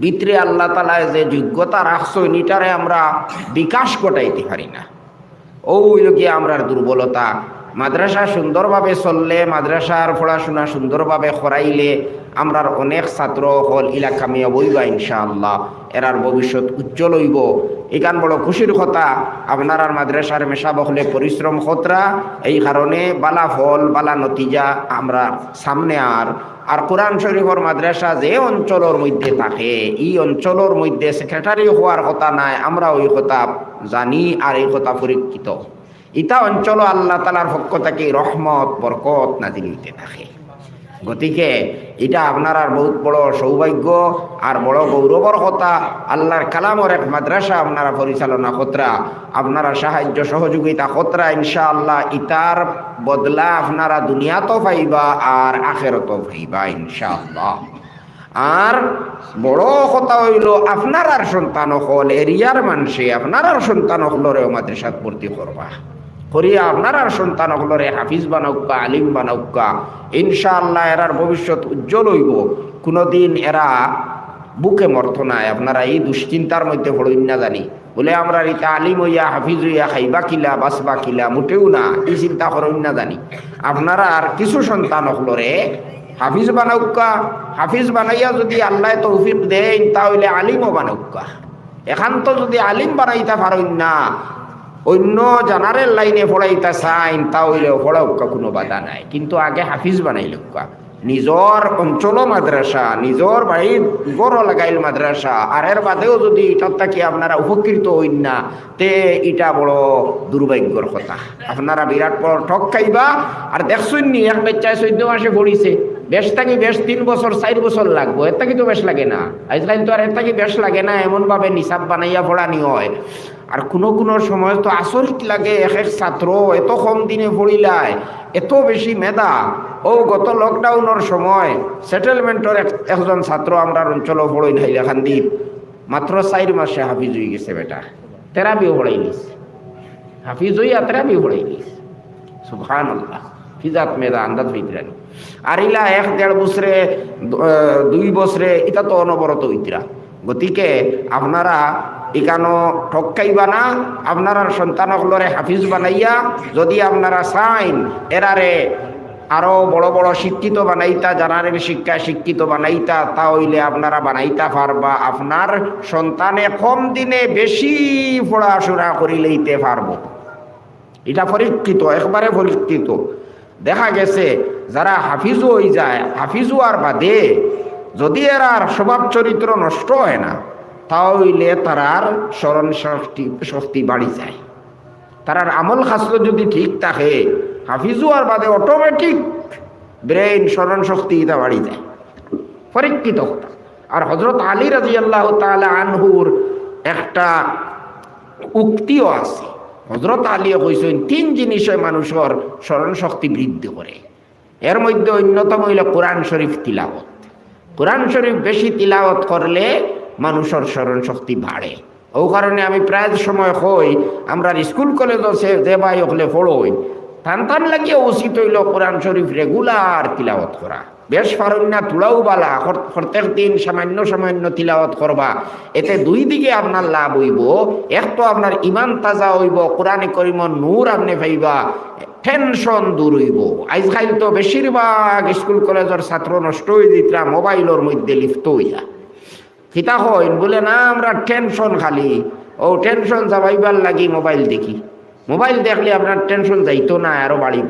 ভিতরে আল্লাহ তালায় যে যোগ্যতা রাখছো নিটারে আমরা বিকাশ ঘটাইতে পারি না। ওই লোকে আমরা দুর্বলতা মাদ্রাসা সুন্দরভাবে চললে, মাদ্রাসার পড়াশোনা সুন্দরভাবে করাইলে আমরার অনেক ছাত্র হল ইলাকামিয়া বইবা ইনশাআল্লাহ। এরার ভবিষ্যৎ উজ্জ্বল হইব। এখান বড় খুশির কথা, আপনার আর মাদ্রাসার মেশা বহলে পরিশ্রম খতরা, এই কারণে বালা ফল, বালা নতিজা আমরা সামনে আর আর কোরআন শরীফর মাদ্রাসা যে অঞ্চলের মধ্যে থাকে, এই অঞ্চলের মধ্যে সেক্রেটারি হওয়ার কথা নাই, আমরা ওই কথা জানি আর এই কথা পরীক্ষিত। ইটা অঞ্চল আল্লাহ তালার পক্ষ থেকে রহমত, বরকত নাজিল হইতে থাকে। গতিকে এটা আপনার আর বহুত বড় সৌভাগ্য আর বড় গৌরবর কথা আল্লাহর কালামর এক মাদ্রাসা আপনারা পরিচালনা খতরা, আপনারা সাহায্য সহযোগিতা খতরা, ইনশাআল্লাহ ইতার বদলা আপনারা দুনিয়াতো পাইবা আর আখেরতো পাইবা, ইনশাআল্লাহ। আর বড় কথা হইল, আপনার আর সন্তান হল এরিয়ার মানুষে, আপনার আর সন্তান হলরেও মাদ্রাসাত ভর্তি করবা। করিয়া আপনার আর সন্তান হলরে হাফিজ বানাউকা আলিম বানাউকা ইনশাআল্লাহ এরার ভবিষ্যৎ উজ্জ্বল হইব। কোনোদিন এরা বুকে মর্থ নাই। আপনারা এই দুশ্চিন্তার মধ্যে পড়ইন না জানি। বলে আমরা ইতা আলিম হইয়া, হাফিজ হইয়া, খাইবা কিলা বাসবা কিলা, মোটেও না, এই চিন্তা করইন না জানি। আপনারা আর কিছু সন্তান হলরে হাফিজ বানাউকা হাফিজ বানাইয়া যদি আল্লাহ তৌফিক দেন, তাহলে আলিমও বানাউকা এখান্ত যদি আলিম বানাইতে পারেন না অন্য জানারের লাইনে পড়াইতে চাইন তাহলে পড়াউকা কোনো বাধা নাই। কিন্তু আগে হাফিজ বানাইলুকা নিজর অঞ্চল মাদ্রাসা, নিজর বাড়ির গড় লাগাইল মাদ্রাসা। আর এর বাদেও যদি এটার থাকি আপনারা উপকৃত হইন না, তে এটা বড় দুর্ভাগ্যর কথা। আপনারা বিরাট বড় ঠক খাইবা। আর দেখছেন নি, এক বাচ্চায় চৈদ্দ মাসে পড়িছে। বেশ থাকি বেশ তিন বছর, চার বছর লাগবো এর থাকি তো বেশ লাগে না। আজকাল তো আর এর থাকি বেশ লাগে না, এমনভাবে নিসাব বানাইয়া পড়ানি হয়। আর কোনো কোনো সময় তো আচরিত লাগে, এক এক ছাত্র এত কম দিনে পড়িলায় এত বেশি মেধা। ও গত লকডাউনের সময় সেটেলমেন্টের একজন ছাত্র আমরা অঞ্চল পড়ই নাই দেখান দ্বীপ। মাত্র চার মাসে হাফিজ হয়ে গেছে বেটা। তেরাবিও পড়াই নিস হাফিজ হইয়া তেরাবিও পড়াই নিস সুভান আল্লাহ ফিজাত মেধা আন্দাজ ভিতরানি আর ইলা এক দেড় বছরে দুই বছরে এটা তো অনবরত হইতরা। গতিকে আপনারা এখানো ঠকাইবা না, আপনারা সন্তানগুলোরে হাফিজ বানাইয়া, যদি আপনারা চাইন এরারে আরও বড় বড় শিক্ষিত বানাইতা জানারের শিক্ষা শিক্ষিত বানাইতা তা হইলে আপনারা বানাইতা পারবা। আপনার সন্তানে কম দিনে বেশি পড়াশোনা করিলেইতে পারব। এটা পরীক্ষিত, একবারে পরীক্ষিত। দেখা গেছে যারা হাফিজ হয়ে যায় হাফিজ হওয়ার বাদে। যদি এরার স্বভাব চরিত্র নষ্ট হয় না, তাহলে তারার স্মরণ শক্তি শক্তি বাড়ি যায়। তারার আমল খাসল যদি ঠিক থাকে হাফিজ হওয়ার বাদে অটোমেটিক ব্রেইন স্মরণ শক্তি এটা বাড়ি যায়। পরীক্ষিত কথা। আর হজরত আলী রাজি আল্লাহ তালা আনহুর একটা উক্তিও আছে। হজরত আলিয়ে কইছেন তিন জিনিসে মানুষের স্মরণ শক্তি বৃদ্ধি করে। এর মধ্যে অন্যতম হইল কোরআন শরীফ তিলাওত কোরআন শরীফ বেশি তিলাওত করলে মানুষের স্মরণ শক্তি বাড়ে। ও কারণে আমি প্রায় সময় হই আমরা স্কুল, কলেজ আছে, যে ভাই হলে টান টান লাগিয়ে উচিত হইল কোরআন শরীফ রেগুলার তিলাওত করা। বেশ পারেন না তুলাও বালা প্রত্যেক দিন সামান্য সামান্য তিলাওয়াত করবা। এতে দুই দিকে আপনার লাভ হইব। এক তো আপনার ইমান তাজা হইব, কোরআনে করিম নূর আপনি পাইবা টেনশন দূর হইব। আজকাল তো বেশিরভাগ স্কুল, কলেজের ছাত্র নষ্ট হয়ে দিতরা মোবাইলের মধ্যে লিপ্ত হইয়া। কিতা হইন বলে না, আমরা টেনশন খালি। ও টেনশন যাবাইবার লাগি মোবাইল দেখি। মোবাইল দেখলে আপনার টেনশন যাইতো না, আরও বাড়িব।